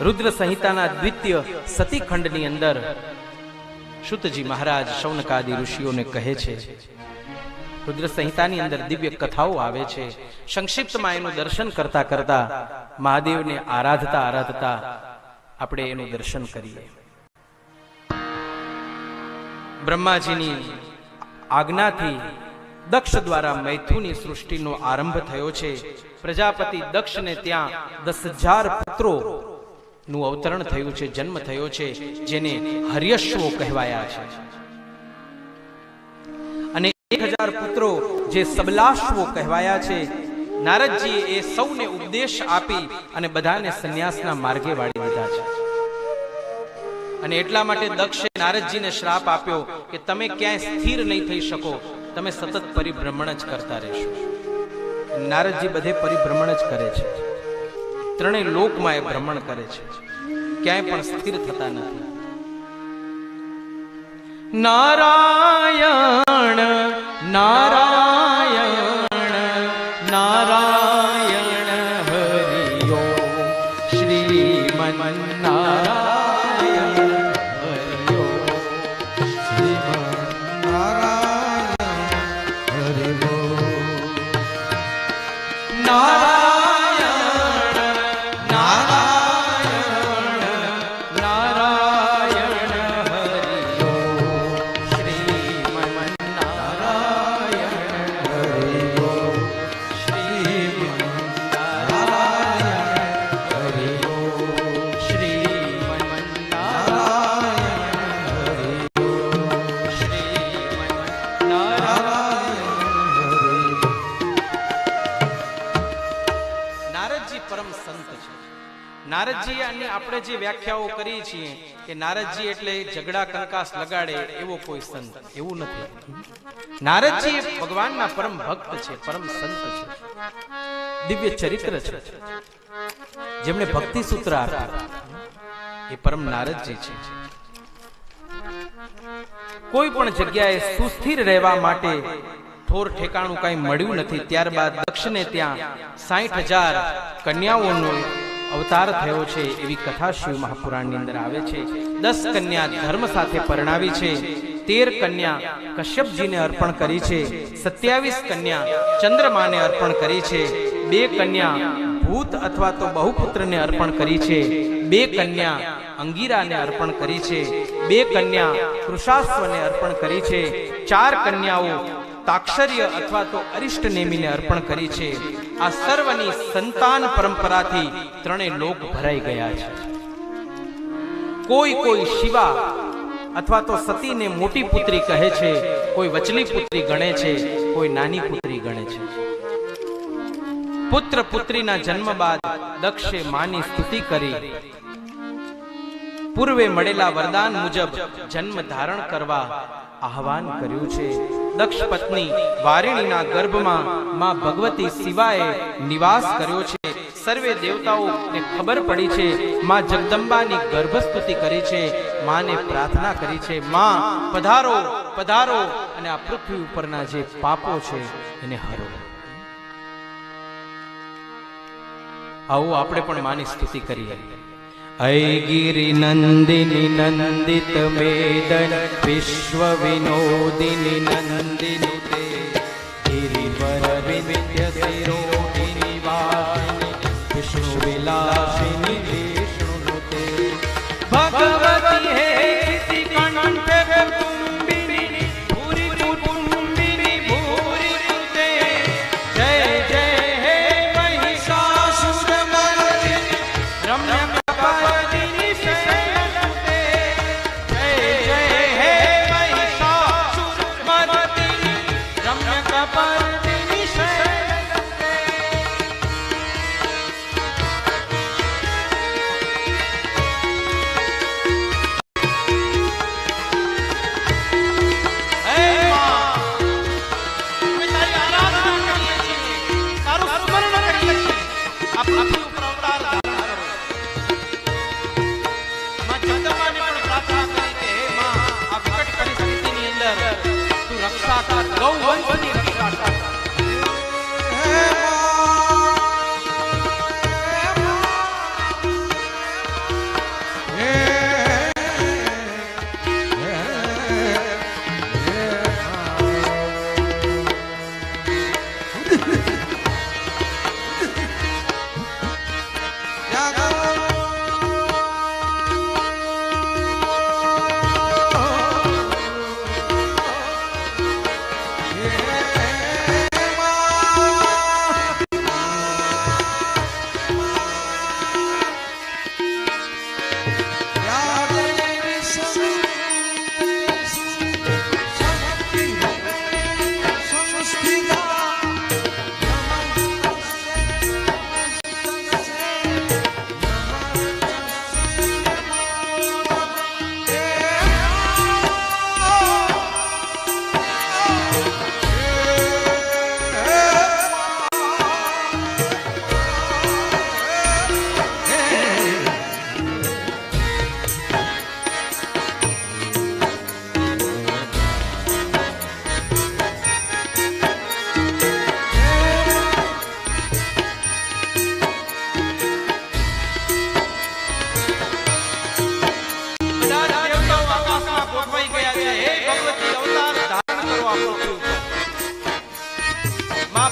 રુદ્ર સંહિતાના દ્વિતીય સતીખંડની અંદર શુતજી મહારાજ શૌનકાદી ઋષિઓને કહે છે રુદ્ર સંહિતાની અંદર દિવ્ય કથાઓ આવે છે. સંક્ષિપ્તમાં એનું દર્શન કરતા કરતા મહાદેવને આરાધતા આરાધતા આપણે એનું દર્શન કરીએ. બ્રહ્માજીની આજ્ઞાથી દક્ષ દ્વારા મૈથુની સૃષ્ટિનો આરંભ થયો છે. પ્રજાપતિ દક્ષને ત્યાં દસ હજાર પુત્રો નું અવતરણ થયું છે, જન્મ થયો છે, જેને હર્યશ્વો કહેવાયા છે. અને એક હજાર પુત્રો જે સબલાશ્વો કહેવાયા છે, નારદજીએ એ સૌને ઉપદેશ આપી અને બધાને સંન્યાસના માર્ગે વાળી દીધા છે. અને એટલા માટે દક્ષે નારદજીને શ્રાપ આપ્યો કે તમે ક્યાંય સ્થિર નહીં થઈ શકો, તમે સતત પરિભ્રમણ જ કરતા રહેશો. નારદજી બધે પરિભ્રમણ જ કરે છે. ત્રણેય લોકમાં એ ભ્રમણ કરે છે. ક્યાંય પણ સ્થિર થતા નથી. નારાયણ નારાયણ નારાયણ. પરમ સંત છે. નારદજી અને આપણે જે વ્યાખ્યાઓ કરીએ છીએ કે નારદજી એટલે ઝઘડા કંકાસ લગાડે એવો કોઈ સંત, એવું નથી. નારદજી ભગવાનના પરમ ભક્ત છે, પરમ સંત છે. દિવ્ય ચરિત્ર છે. જેમણે ભક્તિ સૂત્ર આપ્યા એ પરમ નારદજી છે. કોઈ પણ જગ્યાએ સુસ્થિર રહેવા માટે ઠોર ઠેકાણું કઈ મળ્યું નથી. ત્યારબાદ દક્ષને ત્યાં સાઠ હજાર કન્યાઓનો અવતાર થયો છે એવી કથા શિવ મહાપુરાણની અંદર આવે છે. દસ કન્યા ધર્મ સાથે પરણાવી છે. તેર કન્યા કશ્યપજીને અર્પણ કરી છે. સત્યાવીસ કન્યા ચંદ્રમાને અર્પણ કરી છે. બે કન્યા ભૂત અથવા તો બહુપુત્રને અર્પણ કરી છે. બે કન્યા અંગીરાને અર્પણ કરી છે. બે કન્યા કૃષાસ્વને અર્પણ કરી છે. ચાર કન્યાઓ તાક્ષર્ય અથવા તો અરિષ્ટ નેમીને અર્પણ કરી છે. આ સર્વની સંતાન પરંપરાથી ત્રણેય લોક ભરાઈ ગયા છે. કોઈ કોઈ શિવા અથવા તો સતીને મોટી પુત્રી કહે છે, કોઈ વચલી પુત્રી ગણે છે, કોઈ નાની પુત્રી ગણે છે. પુત્ર પુત્રીના જન્મ બાદ દક્ષે માની સ્તુતિ કરી પૂર્વે મળેલા વરદાન મુજબ જન્મ ધારણ કરવા આહવાન કર્યું છે. દક્ષ પત્ની વારિણીના ગર્ભમાં માં ભગવતી શિવાએ નિવાસ કર્યો છે. સર્વે દેવતાઓને ખબર પડી છે, માં જગદંબાની ગર્ભસ્તુતિ કરી છે. માને પ્રાર્થના કરી છે, માં, પધારો પધારો. અને આ પૃથ્વી ઉપરના જે પાપો છે, એને હરો. આવો આપણે પણ માની સ્તુતિ કરીએ. ऐ गिरिनन्दिनी ननन्दित विश्वविनोदिनि ननन्दिनि ते तिरिवरी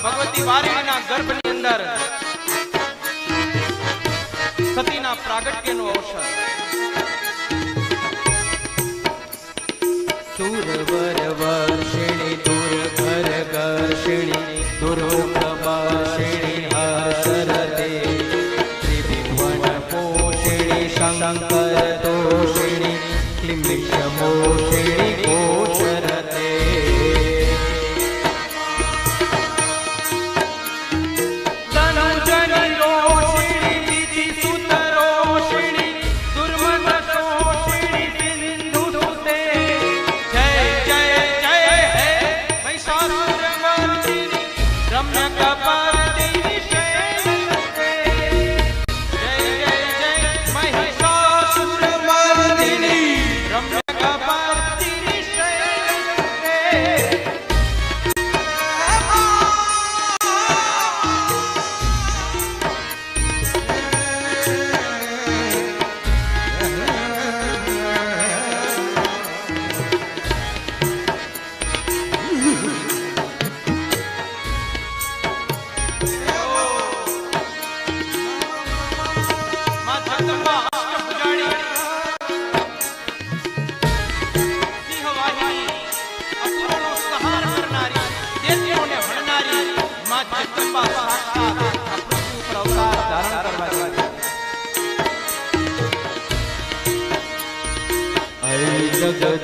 ભગવતી વારિણીના ગર્ભની અંદર સતીના પ્રાગટ્યનો અવસર. હરિ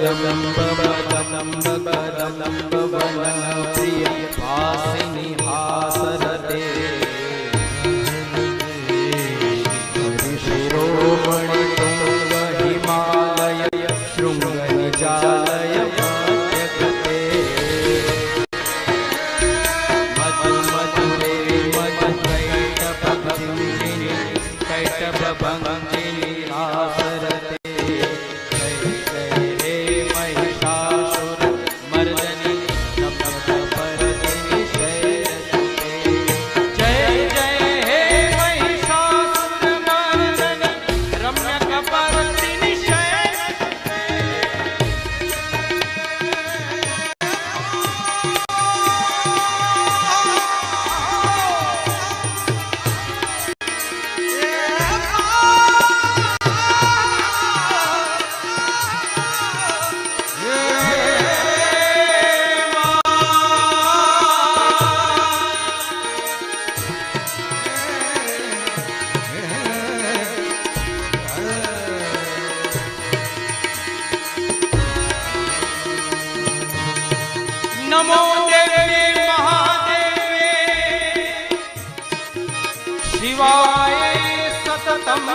શિવાય સતતમ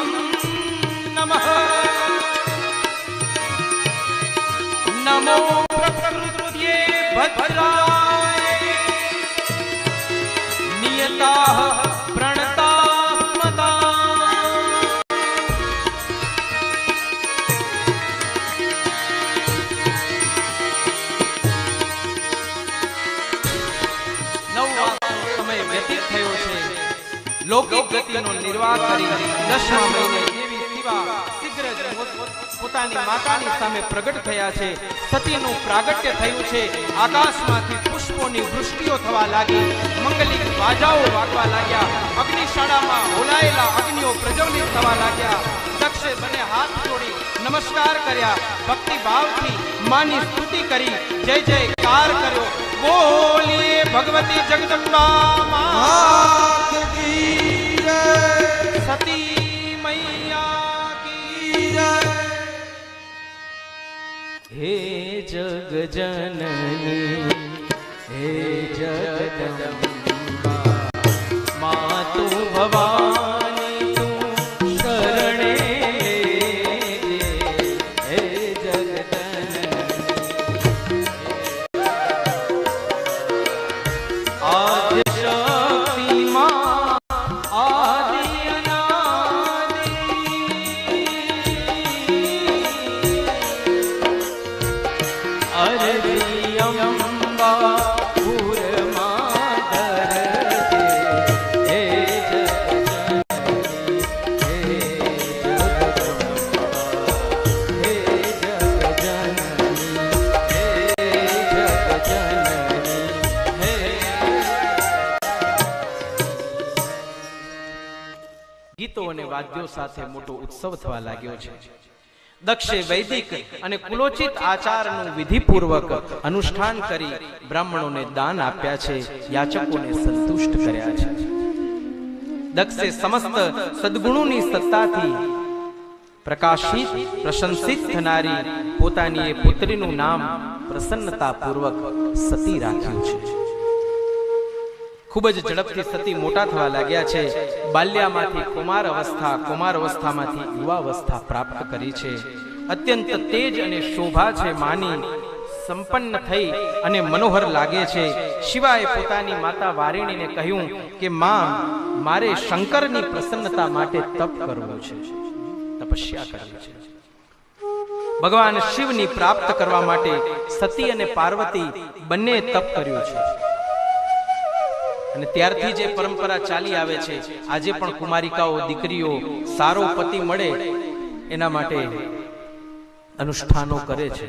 નમઃ નમો પ્રકૃત્યે ભદ્રાય લૌકિક નિર્વાહ કરી દસમા મહિને દેવી શિવા શીઘ્ર પોતાની માતાની સામે પ્રગટ થયા છે. સતીનું પ્રાગટ્ય થયું છે. આકાશમાંથી પુષ્પોની વૃષ્ટિઓ થવા લાગી. મંગલિક બાજાઓ વાગવા લાગ્યા. અગ્નિશાળામાં હોલાયેલા અગ્નિઓ પ્રજ્વલિત થવા લાગ્યા. દક્ષે બને હાથ નમસ્કાર કર્યા. ભક્તિ ભાવથી માની સ્તુતિ કરી. જય જયકાર કર્યો. બોલીએ ભગવતી જગદંબા માત સતી મૈયા કી જય. હે વાદ્યો સાથે મોટો ઉત્સવ થવા લાગ્યો છે. દક્ષે વૈદિક અને કુલોચિત આચારનું વિધિપૂર્વક અનુષ્ઠાન કરી બ્રાહ્મણોને દાન આપ્યા છે. યાચકોને સંતુષ્ટ કર્યા છે. દક્ષે સમસ્ત સદગુણોની સત્તાથી પ્રકાશિત પ્રશંસિત થનારી પોતાની એ પુત્રીનું નામ પ્રસન્નતાપૂર્વક સતી રાખ્યું છે. ખૂબ જ ઝડપથી સતી મોટા થવા લાગ્યા છે. બાલ્યામાંથી કુમાર અવસ્થા, કુમાર અવસ્થામાંથી યુવા અવસ્થા પ્રાપ્ત કરી છે. અત્યંત તેજ અને શોભા છે માની, સંપન્ન થઈ અને મનોહર લાગે છે. શિવાએ પોતાની માતા વારિણીને કહ્યું કે માં મારે શંકરની પ્રસન્નતા માટે તપ કરવું છે. તપસ્યા કરવી છે. ભગવાન શિવની પ્રાપ્ત કરવા માટે સતી અને પાર્વતી બંને તપ કર્યું છે. અને ત્યારથી જે પરંપરા ચાલી આવે છે, આજે પણ કુમારિકાઓ, દીકરીઓ, સારો પતિ મળે એના માટે અનુષ્ઠાનો કરે છે.